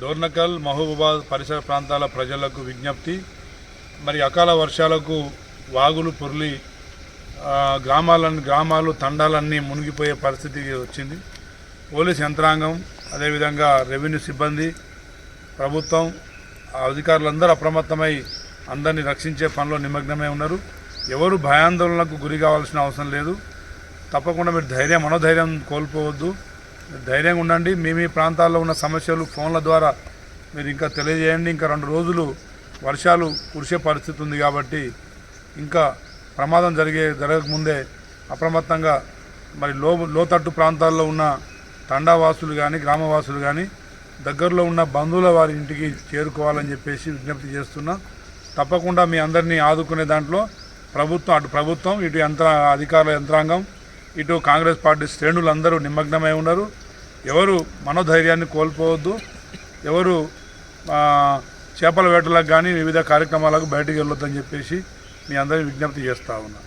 డోర్నకల్ మహబూబాద్ పరిసర ప్రాంతాల ప్రజలకు విజ్ఞప్తి. మరి అకాల వర్షాలకు వాగులు పొర్లి ఆ, గ్రామాలన్నీ గ్రామాలు తండాలన్నీ మునిగిపోయే పరిస్థితి వచ్చింది. పోలీస్ యంత్రాంగం అదేవిధంగా రెవెన్యూ సిబ్బంది ప్రభుత్వం అధికారులందరూ అప్రమత్తమై అందరినీ రక్షించే పనిలో నిమగ్నమై ఉన్నారు. ఎవరు భయాందోళనకు గురి కావాల్సిన అవసరం లేదు. తప్పకుండా మీరు ధైర్యం మనోధైర్యం కోల్పోవద్దు. ధైర్యంగా ఉండండి. మీ మీ ప్రాంతాల్లో ఉన్న సమస్యలు ఫోన్ల ద్వారా మీరు ఇంకా తెలియజేయండి. ఇంకా రెండు రోజులు వర్షాలు కురిసే పరిస్థితి ఉంది కాబట్టి ఇంకా ప్రమాదం జరిగే జరగకముందే అప్రమత్తంగా మరి లో లోతట్టు ప్రాంతాల్లో ఉన్న తండావాసులు కానీ గ్రామవాసులు కానీ దగ్గరలో ఉన్న బంధువుల వారి ఇంటికి చేరుకోవాలని చెప్పేసి విజ్ఞప్తి చేస్తున్నా. తప్పకుండా మీ అందరినీ ఆదుకునే దాంట్లో ప్రభుత్వం అటు ప్రభుత్వం ఇటు యంత్ర అధికారుల యంత్రాంగం ఇటు కాంగ్రెస్ పార్టీ శ్రేణులందరూ నిమగ్నమై ఉన్నారు. ఎవరు మనోధైర్యాన్ని కోల్పోవద్దు. ఎవరు చేపల వేటలకు కానీ వివిధ కార్యక్రమాలకు బయటకు వెళ్ళొద్దని చెప్పేసి మీ అందరికీ విజ్ఞప్తి చేస్తూ ఉన్నా.